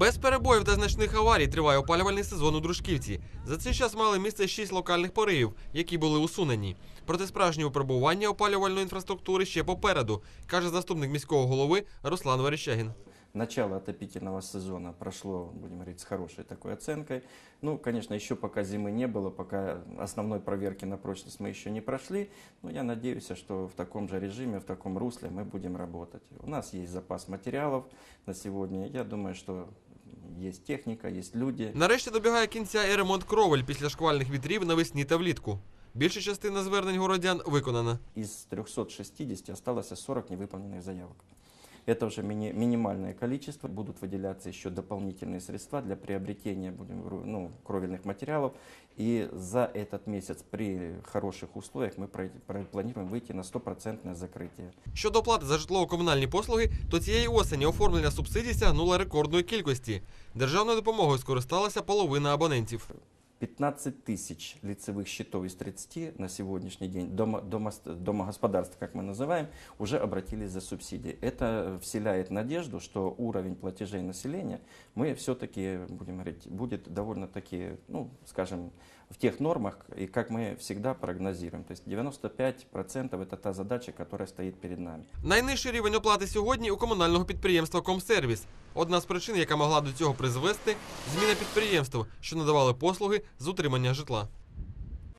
Без перебоїв та значних аварій триває опалювальний сезон у Дружківці. За цей час мали місце шість локальних поривів, які були усунені. Проте справжнє випробування опалювальної інфраструктури ще попереду, каже заступник міського голови Руслан Верещагін. Начало отопительного сезона прошло, будем говорить, с хорошей такой оценкой. Ну, конечно, еще пока зимы не было, пока основной проверки на прочность мы еще не прошли, но я надеюсь, что в таком же режиме, в таком русле мы будем работать. У нас есть запас материалов на сегодня. Я думаю, что есть техніка, є люди. Нарешті добігає кінця і ремонт кровель після шквальних вітрів навесні та влітку. Більша частина звернень городян виконана. Із 360 залишилося 40 невиповнених заявок. Это уже мини- минимальное количество. Будут выделяться еще дополнительные средства для приобретения будем, говорю, ну, кровельных материалов. И за этот месяц при хороших условиях мы про- про- планируем выйти на стопроцентное закрытие. Щодо оплати за житлово-комунальні послуги, то цієї осені оформлення субсидій сягнуло рекордної кількості. Державною допомогою скористалася половина абонентів. 15 тысяч лицевых счетов из 30 на сегодняшний день дома, дома, домогосподарств, как мы называем, уже обратились за субсидией. Это вселяет надежду, что уровень платежей населения мы все-таки, будем говорить, будет довольно-таки, ну, скажем, в тех нормах, и как мы всегда прогнозируем. То есть 95% это та задача, которая стоит перед нами. Найнижчий рівень оплати сьогодні у комунального підприємства Комсервіс. Одна з причин, яка могла до цього призвести, зміна підприємств, що надавали послуги з утримання житла.